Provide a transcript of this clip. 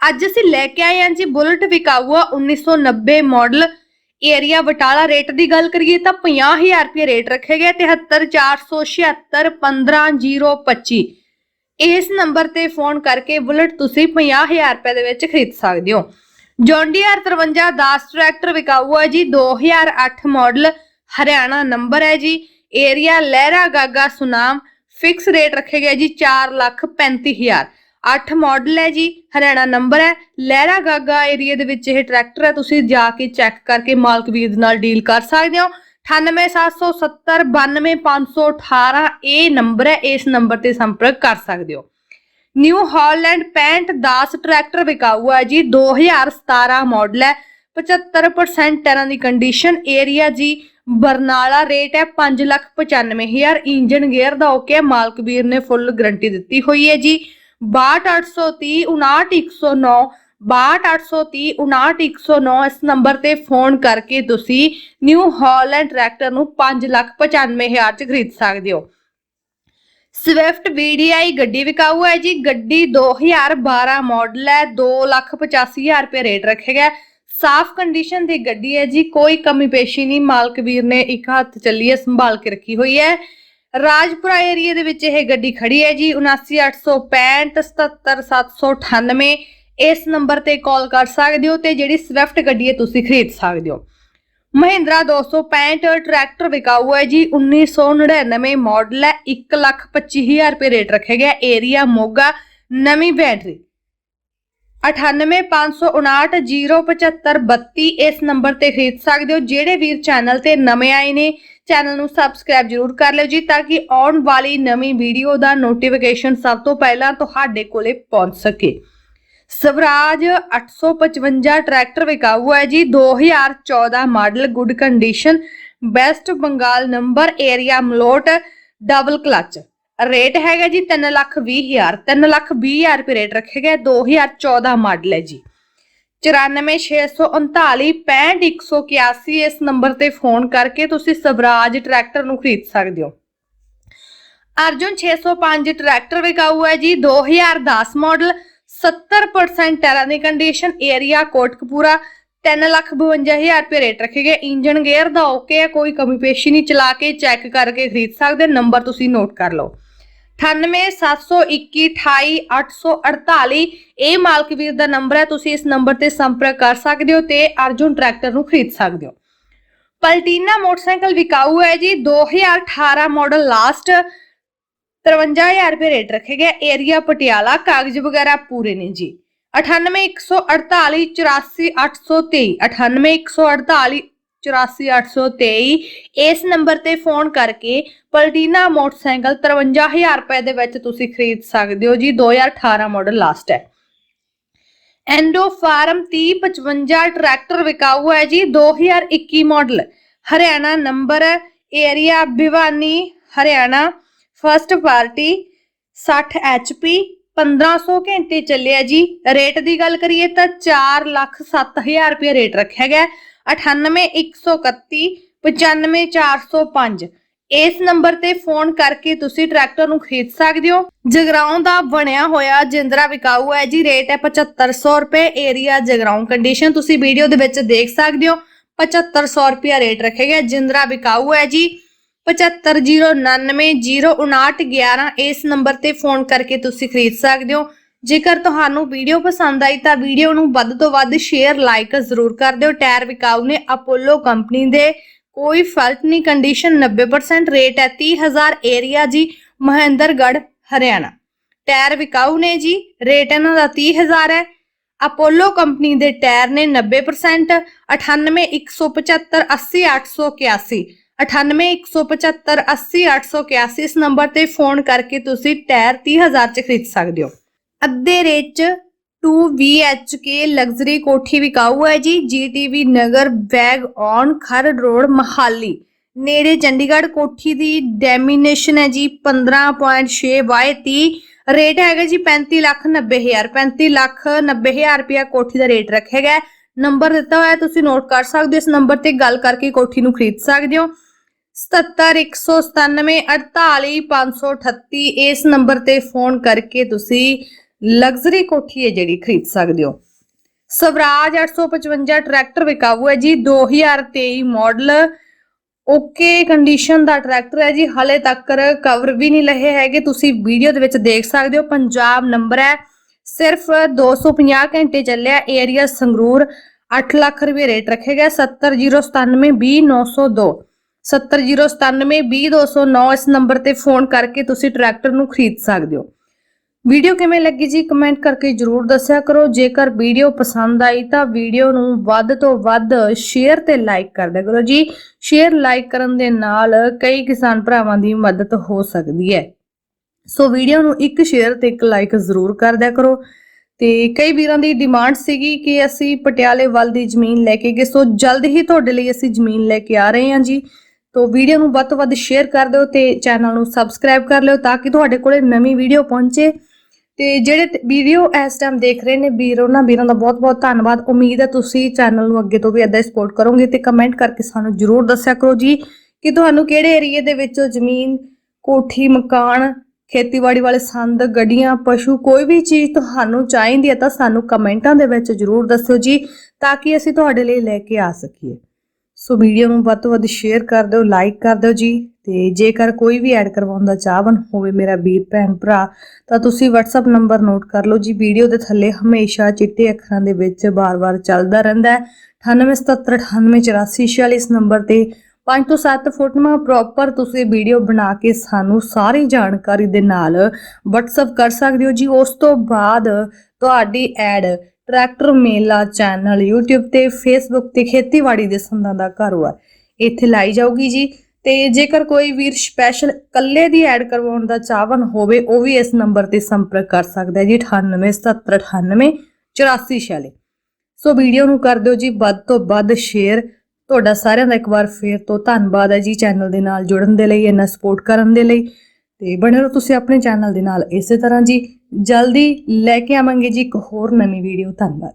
ਅੱਜ ਅਸੀਂ ਲੈ ਕੇ ਆਏ ਹਾਂ ਜੀ ਬੁਲਟ ਵਿਕਾਊਆ 1990 ਮਾਡਲ। ਏਰੀਆ ਬਟਾਲਾ ਰੇਟ ਦੀ ਗੱਲ ਕਰੀਏ ਤਾਂ 50000 ਰੁਪਏ ਰੇਟ ਰੱਖੇ ਗਏ 73476 15025 ਇਸ ਨੰਬਰ ਤੇ ਫੋਨ ਕਰਕੇ ਬੁਲਟ ਤੁਸੀਂ 50000 ਰੁਪਏ ਦੇ ਵਿੱਚ ਖਰੀਦ ਸਕਦੇ ਹੋ। ਜੌਂਡੀਆਰ 53 ਦਾਸ ਟਰੈਕਟਰ ਵਿਕਾਊ ਹੈ ਜੀ 2008 ਮਾਡਲ ਹਰਿਆਣਾ ਨੰਬਰ ਹੈ ਜੀ। Area Lehra Gaga Sunam fix rate ਰੱਖੇ ਗਏ ਜੀ 435000 8 ਮਾਡਲ ਹੈ ਜੀ, ਹਰਿਆਣਾ ਨੰਬਰ ਹੈ। ਲਹਿਰਾ ਗਾਗਾ ਏਰੀਆ ਦੇ ਵਿੱਚ ਇਹ ਟਰੈਕਟਰ ਹੈ, ਤੁਸੀਂ ਜਾ ਕੇ ਚੈੱਕ ਕਰਕੇ ਮਾਲਕ ਵੀਰ ਨਾਲ ਡੀਲ ਕਰ ਸਕਦੇ ਹੋ। 9877 92518 ਇਹ ਨੰਬਰ ਹੈ, ਇਸ ਨੰਬਰ ਤੇ ਸੰਪਰਕ ਕਰ ਸਕਦੇ ਹੋ। ਨਿਊ ਹਾਲੈਂਡ 65 10 ਟਰੈਕਟਰ ਵਿਕਾਊ ਹੈ ਜੀ 2017 ਮਾਡਲ ਹੈ। 75% ਟਰਾਂ ਦੀ ਕੰਡੀਸ਼ਨ ਏਰੀਆ ਜੀ, ਬਰਨਾਲਾ ਰੇਟ ਹੈ 595000 ਇੰਜਨ ਗੇਅਰ ਦਾ ਓਕੇ ਹੈ, ਮਾਲਕ ਵੀਰ ਨੇ ਫੁੱਲ ਗਰੰਟੀ ਦਿੱਤੀ ਹੋਈ ਹੈ ਜੀ। 62830 59109 62830 59109 ਇਸ ਨੰਬਰ ਤੇ ਫੋਨ ਕਰਕੇ ਤੁਸੀਂ ਨਿਊ ਹਾਲੈਂਡ ਟਰੈਕਟਰ ਨੂੰ 595000 ਚ ਖਰੀਦ ਸਕਦੇ ਹੋ। ਸਵਿਫਟ VDI ਗੱਡੀ ਵਿਕਾਊ ਹੈ ਜੀ। ਗੱਡੀ 2012 ਮਾਡਲ ਹੈ। 285000 ਰੁਪਏ ਰੇਟ ਰੱਖੇਗਾ ਸਾਫ਼ ਕੰਡੀਸ਼ਨ ਦੀ ਗੱਡੀ ਹੈ ਜੀ। ਕੋਈ ਕਮੀ ਪੇਸ਼ੀ ਨਹੀਂ। ਮਾਲਕ ਵੀਰ ਨੇ ਇੱਕ ਹੱਥ ਚੱਲੀ ਹੈ ਸੰਭਾਲ ਕੇ ਰੱਖੀ ਹੋਈ ਹੈ। ਰਾਜਪੁਰਾ ਏਰੀਆ ਦੇ ਵਿੱਚ ਇਹ ਗੱਡੀ ਖੜੀ ਹੈ ਜੀ 79865 77798 ਇਸ ਨੰਬਰ ਤੇ ਕਾਲ ਕਰ ਸਕਦੇ ਹੋ ਤੇ ਜਿਹੜੀ ਸਵਿਫਟ ਗੱਡੀ ਹੈ ਤੁਸੀਂ ਖਰੀਦ ਸਕਦੇ ਹੋ। ਮਹਿੰਦਰਾ 265 ਟਰੈਕਟਰ ਵਿਕਾਊ ਹੈ ਜੀ 1999 ਮਾਡਲ ਹੈ 125000 ਰੁਪਏ ਰੇਟ ਰੱਖਿਆ ਗਿਆ, ਏਰੀਆ ਮੋਗਾ, ਨਵੀਂ ਬੈਟਰੀ। 9859907532 ਇਸ ਨੰਬਰ ਤੇ ਖਰੀਦ ਸਕਦੇ ਹੋ, ਜਿਹੜੇ ਵੀਰ ਚੈਨਲ ਤੇ ਨਵੇਂ ਆਏ ਨੇ, ਚੈਨਲ ਨੂੰ ਸਬਸਕ੍ਰਾਈਬ ਜਰੂਰ ਕਰ ਲਿਓ ਜੀ, ਤਾਂ ਕਿ ਆਉਣ ਵਾਲੀ ਨਵੀਂ ਵੀਡੀਓ ਦਾ ਨੋਟੀਫਿਕੇਸ਼ਨ ਸਭ ਤੋਂ ਪਹਿਲਾਂ ਤੁਹਾਡੇ ਕੋਲੇ ਪਹੁੰਚ ਸਕੇ। ਸਵਰਾਜ 855 ਟਰੈਕਟਰ ਵਿਕਾਊ ਹੈ ਜੀ 2014 model good condition best Bengal number area Malout double clutch rate ਹੈਗਾ ਜੀ 3 ਲੱਖ 20 ਹਜ਼ਾਰ 3 ਲੱਖ 20 ਹਜ਼ਾਰ ਰੁਪਏ ਰੇਟ ਰੱਖਿਆ ਗਿਆ 2014 ਮਾਡਲ ਹੈ ਜੀ। 946939 65181 ਇਸ ਨੰਬਰ ਤੇ ਫੋਨ ਕਰਕੇ ਤੁਸੀਂ ਸਵਰਾਜ ਟਰੈਕਟਰ ਨੂੰ ਖਰੀਦ ਸਕਦੇ ਹੋ। ਅਰਜੁਨ 605 ਟਰੈਕਟਰ ਵਿਕਾਊ ਹੈ ਜੀ 2010 ਮਾਡਲ 70% ਟੈਰਾ ਦੀ ਕੰਡੀਸ਼ਨ ਏਰੀਆ ਕੋਟਕਪੂਰਾ 352000 ਰੁਪਏ ਰੇਟ ਰੱਖੇ ਗਏ। ਇੰਜਨ ਗੇਅਰ ਦਾ ਓਕੇ ਹੈ, ਕੋਈ ਕਮੀ ਪੇਸ਼ੀ ਨਹੀਂ, ਚਲਾ ਕੇ ਚੈੱਕ ਕਰਕੇ ਖਰੀਦ ਸਕਦੇ ਨੰਬਰ ਤੁਸੀਂ ਨੋਟ ਕਰ ਲਓ। 9872128848 ਇਹ ਮਾਲਕ ਵੀਰ ਦਾ ਨੰਬਰ ਹੈ ਤੁਸੀਂ ਇਸ ਨੰਬਰ ਤੇ ਸੰਪਰਕ ਕਰ ਸਕਦੇ ਹੋ ਤੇ ਅਰਜੁਨ ਟਰੈਕਟਰ ਨੂੰ ਖਰੀਦ ਸਕਦੇ ਹੋ ਪਲਟੀਨਾ ਮੋਟਰਸਾਈਕਲ ਵਿਕਾਊ ਹੈ ਜੀ 2018 ਮਾਡਲ ਲਾਸਟ 53000 ਰੁਪਏ ਰੇਟ ਰੱਖੇ ਗਏ ਏਰੀਆ ਪਟਿਆਲਾ ਕਾਗਜ਼ ਵਗੈਰਾ ਪੂਰੇ ਨੇ ਜੀ 981448 84823 981448 84823 ਇਸ ਨੰਬਰ ਤੇ ਫੋਨ ਕਰਕੇ ਪਲਟੀਨਾ ਮੋਟਰਸਾਈਕਲ 53000 ਰੁਪਏ ਦੇ ਵਿੱਚ ਤੁਸੀਂ ਖਰੀਦ ਸਕਦੇ ਹੋ ਜੀ 2018 ਮਾਡਲ ਲਾਸਟ ਹੈ। ਐਂਡੋ ਫਾਰਮ 3055 ਟਰੈਕਟਰ ਵਿਕਾਊ ਹੈ ਜੀ 2021 model Haryana number area Bhiwani, Haryana. First party 60 HP 1500 ਘੰਟੇ ਚੱਲਿਆ ਜੀ। ਰੇਟ ਦੀ ਗੱਲ ਕਰੀਏ ਤਾਂ 4 ਲੱਖ 7000 ਰੁਪਏ ਰੇਟ ਰੱਖਿਆ ਗਿਆ। 98131 95405 ਇਸ ਨੰਬਰ ਤੇ ਫੋਨ ਕਰਕੇ ਤੁਸੀਂ ਟਰੈਕਟਰ ਨੂੰ ਖਰੀਦ ਸਕਦੇ ਹੋ। ਜਗਰਾਉਂ ਦਾ ਬਣਿਆ ਹੋਇਆ ਜਿੰਦਰਾ ਵਿਕਾਊ ਹੈ ਜੀ। ਰੇਟ ਹੈ 7500 ਰੁਪਏ। ਏਰੀਆ ਜਗਰਾਉਂ ਕੰਡੀਸ਼ਨ ਤੁਸੀਂ ਵੀਡੀਓ ਦੇ ਵਿੱਚ ਦੇਖ ਸਕਦੇ ਹੋ। 7500 ਰੁਪਏ ਰੇਟ ਰੱਖਿਆ ਗਿਆ। ਜਿੰਦਰਾ ਵਿਕਾਊ ਹੈ ਜੀ। 7509905911 ਇਸ ਨੰਬਰ ਤੇ ਫੋਨ ਕਰਕੇ ਤੁਸੀਂ ਖਰੀਦ ਸਕਦੇ ਹੋ। ਜੇਕਰ ਤੁਹਾਨੂੰ ਵੀਡੀਓ ਪਸੰਦ ਆਈ ਤਾਂ ਵੀਡੀਓ ਨੂੰ ਵੱਧ ਤੋਂ ਵੱਧ ਸ਼ੇਅਰ ਲਾਈਕ ਜ਼ਰੂਰ ਕਰ ਦਿਓ। ਟਾਇਰ ਵਿਕਾਊ ਨੇ ਅਪੋਲੋ ਕੰਪਨੀ ਦੇ ਕੋਈ ਫਾਲਟ ਨਹੀਂ ਕੰਡੀਸ਼ਨ 90% ਰੇਟ ਹੈ 30000 ਏਰੀਆ ਜੀ, ਮਹਿੰਦਰਗੜ੍ਹ, ਹਰਿਆਣਾ। ਟਾਇਰ ਵਿਕਾਊ ਨੇ ਜੀ ਰੇਟ ਇਹਨਾਂ ਦਾ 30000 ਹੈ। ਅਪੋਲੋ ਕੰਪਨੀ ਦੇ ਟਾਇਰ ਨੇ 90% 98175 80881 98175 80881 ਇਸ ਨੰਬਰ ਤੇ ਫੋਨ ਕਰਕੇ ਤੁਸੀਂ ਟਾਇਰ 30000 ਚ ਖਰੀਦ ਸਕਦੇ ਹੋ। ਅੱਧੇ ਰੇਟ ਚ 2 VHK ਲਗਜ਼ਰੀ ਕੋਠੀ ਵਿਕਾਊ ਹੈ ਜੀ GTV ਨਗਰ ਬੈਗ ਔਨ ਖਰ ਰੋਡ ਮਹਾਲੀ। ਨੇੜੇ ਚੰਡੀਗੜ੍ਹ ਕੋਠੀ ਦੀ ਡੈਮੀਨੇਸ਼ਨ ਹੈ ਜੀ 15.6 ਬਾਏ 30 ਰੇਟ ਹੈਗਾ ਜੀ 35 ਲੱਖ 90 35 ਲੱਖ 90 ਹਜ਼ਾਰ ਕੋਠੀ ਦਾ ਰੇਟ ਰੱਖਿਆ ਗਿਆ ਨੰਬਰ ਦਿੱਤਾ ਹੋਇਆ ਤੁਸੀਂ ਨੋਟ ਕਰ ਸਕਦੇ ਹੋ, ਇਸ ਨੰਬਰ ਤੇ ਗੱਲ ਕਰਕੇ ਕੋਠੀ ਨੂੰ ਖਰੀਦ ਸਕਦੇ ਹੋ। 7719948538 ਇਸ ਨੰਬਰ ਤੇ ਫੋਨ ਕਰਕੇ ਤੁਸੀਂ ਲਗਜ਼ਰੀ ਕੋਠੀ ਹੈ ਜਿਹੜੀ ਖਰੀਦ ਸਕਦੇ ਹੋ। ਸਵਰਾਜ 855 ਟਰੈਕਟਰ ਵਿਕਾਊ ਹੈ ਜੀ। 2023 ਮਾਡਲ ਓਕੇ ਕੰਡੀਸ਼ਨ ਦਾ ਟਰੈਕਟਰ ਹੈ ਜੀ। ਹਲੇ ਤੱਕ ਕਵਰ ਵੀ ਨਹੀਂ ਲਏ ਹੈਗੇ। ਤੁਸੀਂ ਵੀਡੀਓ ਦੇ ਵਿੱਚ ਦੇਖ ਸਕਦੇ ਹੋ। ਪੰਜਾਬ ਨੰਬਰ ਹੈ। ਸਿਰਫ 250 ਘੰਟੇ ਚੱਲਿਆ। ਏਰੀਆ ਸੰਗਰੂਰ 8 ਲੱਖ ਰੁਪਏ ਰੇਟ ਰੱਖਿਆ ਗਿਆ 70097202902 70097202902 ਇਸ ਨੰਬਰ ਤੇ ਫੋਨ ਕਰਕੇ ਤੁਸੀਂ ਟਰੈਕਟਰ ਨੂੰ ਖਰੀਦ ਸਕਦੇ ਹੋ। ਵੀਡੀਓ ਕਿਵੇਂ ਲੱਗੀ ਜੀ? ਕਮੈਂਟ ਕਰਕੇ ਜਰੂਰ ਦੱਸਿਆ ਕਰੋ। ਜੇਕਰ ਵੀਡੀਓ ਪਸੰਦ ਆਈ ਤਾਂ ਵੀਡੀਓ ਨੂੰ ਵੱਧ ਤੋਂ ਵੱਧ ਸ਼ੇਅਰ ਤੇ ਲਾਈਕ ਕਰ ਦਿਆ ਕਰੋ ਜੀ। ਸ਼ੇਅਰ, ਲਾਈਕ ਕਰਨ ਦੇ ਨਾਲ ਕਈ ਕਿਸਾਨ ਭਰਾਵਾਂ ਦੀ ਮਦਦ ਹੋ ਸਕਦੀ ਹੈ। ਸੋ ਵੀਡੀਓ ਨੂੰ ਇੱਕ ਸ਼ੇਅਰ ਤੇ ਇੱਕ ਲਾਈਕ ਜ਼ਰੂਰ ਕਰ ਦਿਆ ਕਰੋ। ਤੇ ਕਈ ਵੀਰਾਂ ਦੀ ਡਿਮਾਂਡ ਸੀਗੀ ਕਿ ਅਸੀਂ ਪਟਿਆਲੇ ਵੱਲ ਦੀ ਜ਼ਮੀਨ ਲੈ ਕੇ ਗਏ। ਸੋ ਜਲਦ ਹੀ ਤੁਹਾਡੇ ਲਈ ਅਸੀਂ ਜ਼ਮੀਨ ਲੈ ਕੇ ਆ ਰਹੇ ਹਾਂ ਜੀ। ਤੋ ਵੀਡੀਓ ਨੂੰ ਵੱਧ ਤੋਂ ਵੱਧ ਸ਼ੇਅਰ ਕਰ ਦਿਓ ਤੇ ਚੈਨਲ ਨੂੰ ਸਬਸਕ੍ਰਾਈਬ ਕਰ ਲਿਓ ਤਾਂ ਕਿ ਤੁਹਾਡੇ ਕੋਲੇ ਨਵੀਂ ਵੀਡੀਓ ਪਹੁੰਚੇ। ਤੇ ਜਿਹੜੇ ਵੀਡੀਓ ਇਸ ਟਾਈਮ ਦੇਖ ਰਹੇ ਨੇ, ਵੀਰ, ਉਹਨਾਂ ਵੀਰਾਂ ਦਾ ਬਹੁਤ-ਬਹੁਤ ਧੰਨਵਾਦ। ਉਮੀਦ ਹੈ ਤੁਸੀਂ ਚੈਨਲ ਨੂੰ ਅੱਗੇ ਤੋਂ ਵੀ ਏਦਾਂ ਸਪੋਰਟ ਕਰੋਗੇ ਤੇ ਕਮੈਂਟ ਕਰਕੇ ਸਾਨੂੰ ਜਰੂਰ ਦੱਸਿਆ ਕਰੋ ਜੀ ਕਿ ਤੁਹਾਨੂੰ ਕਿਹੜੇ ਏਰੀਏ ਦੇ ਵਿੱਚੋਂ ਜ਼ਮੀਨ, ਕੋਠੀ, ਮਕਾਨ, ਖੇਤੀਬਾੜੀ ਵਾਲੇ ਸੰਦ, ਗੱਡੀਆਂ, ਪਸ਼ੂ, ਕੋਈ ਵੀ ਚੀਜ਼ ਤੁਹਾਨੂੰ ਚਾਹੀਦੀ ਹੈ ਤਾਂ ਸਾਨੂੰ ਕਮੈਂਟਾਂ ਦੇ ਵਿੱਚ ਜਰੂਰ ਦੱਸਿਓ ਜੀ ਤਾਂ ਕਿ ਅਸੀਂ ਤੁਹਾਡੇ ਲਈ ਲੈ ਕੇ ਆ ਸਕੀਏ। ਸੋ ਵੀਡੀਓ ਨੂੰ ਵੱਧ ਤੋਂ ਵੱਧ ਸ਼ੇਅਰ ਕਰ ਦਿਓ ਲਾਈਕ ਕਰ ਦਿਓ ਜੀ। ਤੇ ਜੇਕਰ ਕੋਈ ਵੀ ਐਡ ਕਰਵਾਉਣ ਦਾ ਚਾਹਵਨ ਹੋਵੇ ਮੇਰਾ ਵੀਰ, ਭੈਣ, ਭਰਾ, ਤਾਂ ਤੁਸੀਂ WhatsApp ਨੰਬਰ ਨੋਟ ਕਰ ਲਓ। ਜੀ, ਵੀਡੀਓ ਦੇ ਥੱਲੇ ਹਮੇਸ਼ਾ ਚਿੱਟੇ ਅੱਖਰਾਂ ਦੇ ਵਿੱਚ ਬਾਰ-ਬਾਰ ਚੱਲਦਾ ਰਹਿੰਦਾ ਹੈ। 9877988446 ਇਸ ਨੰਬਰ ਤੇ 5 ਤੋਂ 7 ਫੋਟੋਆਂ ਪ੍ਰੋਪਰ ਤੁਸੀਂ ਵੀਡੀਓ ਬਣਾ ਕੇ ਸਾਨੂੰ ਸਾਰੀ ਜਾਣਕਾਰੀ ਦੇ ਨਾਲ WhatsApp ਕਰ ਸਕਦੇ ਹੋ। ਜੀ, ਉਸ ਤੋਂ ਬਾਅਦ ਤੁਹਾਡੀ ad tractor Mela channel YouTube ਤੇ Facebook ਤੇ ਖੇਤੀਬਾੜੀ ਦੇ ਸੰਦਾਂ ਦਾ ਕਾਰੋਬਾਰ ਇੱਥੇ ਲਾਈ ਜਾਊਗੀ ਜੀ। ਤੇ ਜੇਕਰ ਕੋਈ ਵੀਰ ਸਪੈਸ਼ਲ ਕੱਲੇ ਦੀ ਐਡ ਕਰਵਾਉਣ ਦਾ ਚਾਹਵਨ ਹੋਵੇ, ਉਹ ਵੀ ਇਸ ਨੰਬਰ ਤੇ ਸੰਪਰਕ ਕਰ ਸਕਦਾ ਹੈ ਜੀ 9877988446 ਸੋ ਵੀਡੀਓ ਨੂੰ ਕਰ ਦਿਓ ਜੀ, ਵੱਧ ਤੋਂ ਵੱਧ ਸ਼ੇਅਰ ਤੁਹਾਡਾ ਸਾਰਿਆਂ ਦਾ ਇੱਕ ਵਾਰ ਫੇਰ ਤੋਂ ਧੰਨਵਾਦ ਹੈ ਜੀ ਚੈਨਲ ਦੇ ਨਾਲ ਜੁੜਨ ਦੇ ਲਈ, ਇੰਨਾ ਸਪੋਰਟ ਕਰਨ ਦੇ ਲਈ। ਤੇ ਬਣੇ ਰਹੋ ਤੁਸੀਂ ਆਪਣੇ ਚੈਨਲ ਦੇ ਨਾਲ ਇਸੇ ਤਰ੍ਹਾਂ ਜੀ। ਜਲਦੀ ਲੈ ਕੇ ਆਵਾਂਗੇ ਜੀ ਇੱਕ ਹੋਰ ਨਵੀਂ ਵੀਡੀਓ ਧੰਨਵਾਦ।